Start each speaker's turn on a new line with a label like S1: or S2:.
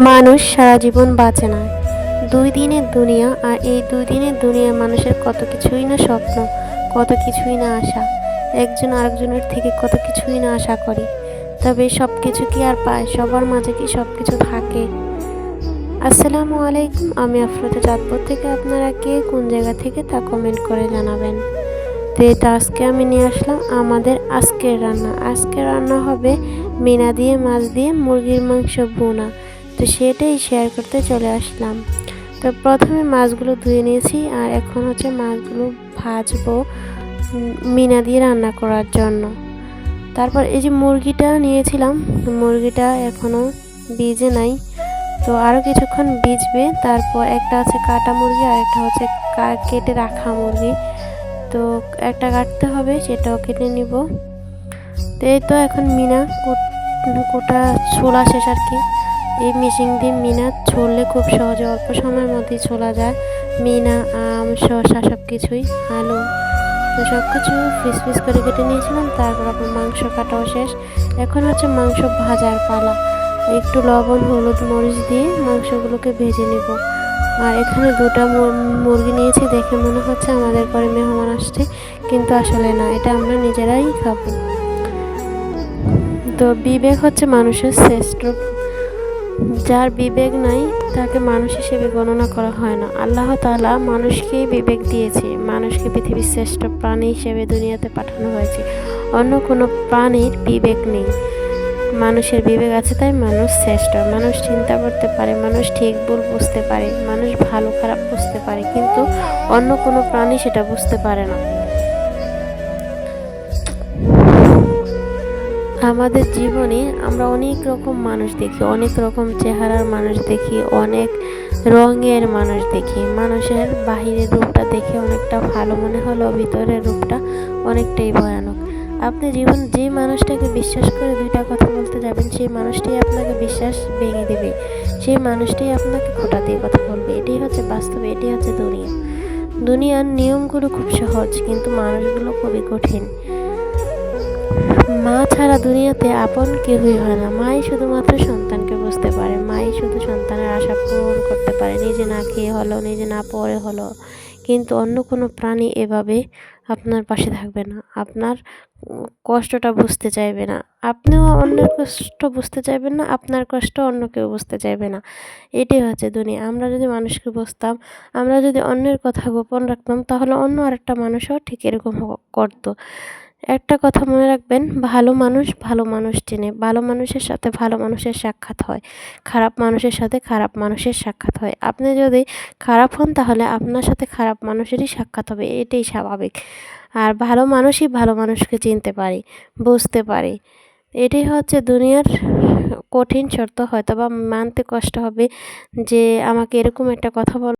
S1: মানুষ সারা জীবন বাঁচে না। দুই দিনের দুনিয়া আর এই দুই দিনের দুনিয়া মানুষের কত কিছুই না স্বপ্ন, কত কিছুই না আশা। একজন আরেকজনের থেকে কত কিছুই না আশা করি। তবে সব কিছু কি আর পায়? সবার মাঝে কি সব কিছু থাকে? আসসালামু আলাইকুম, আমি আফরোজা চাঁদপুর থেকে। আপনারা কে, কোন জায়গা থেকে তা কমেন্ট করে জানাবেন। তো এটা আজকে আমি নিয়ে আসলাম আমাদের আজকের রান্না। আজকের রান্না হবে মিনা দিয়ে, মাছ দিয়ে, মুরগির মাংস বোনা তো সেটাই শেয়ার করতে চলে আসলাম। তো প্রথমে মাছগুলো ধুয়ে নিয়েছি আর এখন হচ্ছে মাছগুলো ভাজবো মিনা দিয়ে রান্না করার জন্য। তারপর এই যে মুরগিটা নিয়েছিলাম, মুরগিটা এখনও ভিজে নাই। তো আরও কিছুক্ষণ ভিজবে, তারপর একটা আছে কাটা মুরগি আর একটা হচ্ছে কেটে রাখা মুরগি। তো একটা কাটতে হবে, সেটাও কেটে নিব। তো এই তো এখন মিনা কোটা ছোলা শেষ আর কি। এই মেশিন দিয়ে মিনা ছড়লে খুব সহজে অল্প সময়ের মধ্যেই ছোলা যায়। মিনা, আম, শসা সব কিছুই আলু, তো সব কিছু ফিস ফিস করে কেটে নিয়েছিলাম, তারপর আপনার মাংস কাটাও শেষ। এখন হচ্ছে মাংস ভাজার পালা। একটু লবণ, হলুদ, মরিচ দিয়ে মাংসগুলোকে ভেজে নিব। আর এখানে দুটা মুর- মুরগি নিয়েছি, দেখে মনে হচ্ছে আমাদের পরে মেহমান আসছে, কিন্তু আসলে না, এটা আমরা নিজেরাই খাব। তো বিবেক হচ্ছে মানুষের শ্রেষ্ঠ যার বিবেক নাই, তাকে মানুষ হিসেবে গণনা করা হয় না। আল্লাহ তাআলা মানুষকেই বিবেক দিয়েছে, মানুষকে পৃথিবীর শ্রেষ্ঠ প্রাণী হিসেবে দুনিয়াতে পাঠানো হয়েছে। অন্য কোনো প্রাণীর বিবেক নেই। মানুষের বিবেক আছে তাই মানুষ শ্রেষ্ঠ। মানুষ চিন্তা করতে পারে, মানুষ ঠিক ভুল বুঝতে পারে, মানুষ ভালো খারাপ বুঝতে পারে, কিন্তু অন্য কোনো প্রাণী সেটা বুঝতে পারে না। আমাদের জীবনে আমরা অনেক রকম মানুষ দেখি, অনেক রকম চেহারার মানুষ দেখি, অনেক রঙের মানুষ দেখি। মানুষের বাহিরের রূপটা দেখে অনেকটা ভালো মনে হলেও ভিতরের রূপটা অনেকটাই ভয়ানক। আপনি জীবন, যে মানুষটাকে বিশ্বাস করে দুইটা কথা বলতে যাবেন, সেই মানুষটাই আপনাকে বিশ্বাস ভেঙে দেবে। সেই মানুষটাই আপনাকে খোটা দিয়ে কথা বলবে। এটাই হচ্ছে বাস্তবে, এটাই হচ্ছে দুনিয়া। দুনিয়ার নিয়মগুলো খুব সহজ, কিন্তু মানুষগুলো খুবই কঠিন। মা ছাড়া দুনিয়াতে আপন কেউই হয় না। মাই শুধুমাত্র সন্তানকে বুঝতে পারে। মাই শুধু সন্তানের আশা পূরণ করতে পারে। নিজে না খেয়ে হলো, নিজে না পড়ে হলো। কিন্তু অন্য কোনো প্রাণী এভাবে আপনার পাশে থাকবে না। আপনার কষ্টটা বুঝতে চাইবে না। আপনিও অন্যের কষ্ট বুঝতে চাইবেন না, আপনার কষ্ট অন্য কেউ বুঝতে চাইবে না। এটাই হচ্ছে দুনিয়া। আমরা যদি মানুষকে বুঝতাম, আমরা যদি অন্যের কথা গোপন রাখতাম, তাহলে অন্য আরেকটা মানুষও ঠিক এরকম করতো। একটা কথা মনে রাখবেন, ভালো মানুষ ভালো মানুষ চেনে। ভালো মানুষের সাথে ভালো মানুষের সাক্ষাৎ হয়। খারাপ মানুষের সাথে খারাপ মানুষের সাক্ষাৎ হয়। আপনি যদি খারাপ হন তাহলে আপনার সাথে খারাপ মানুষেরই সাক্ষাৎ হবে, এটাই স্বাভাবিক। আর ভালো মানুষই ভালো মানুষকে চিনতে পারে, বুঝতে পারে। এটাই হচ্ছে দুনিয়ার কঠিন শর্ত। হয়তো বা মানতে কষ্ট হবে যে আমাকে এরকম একটা কথা বল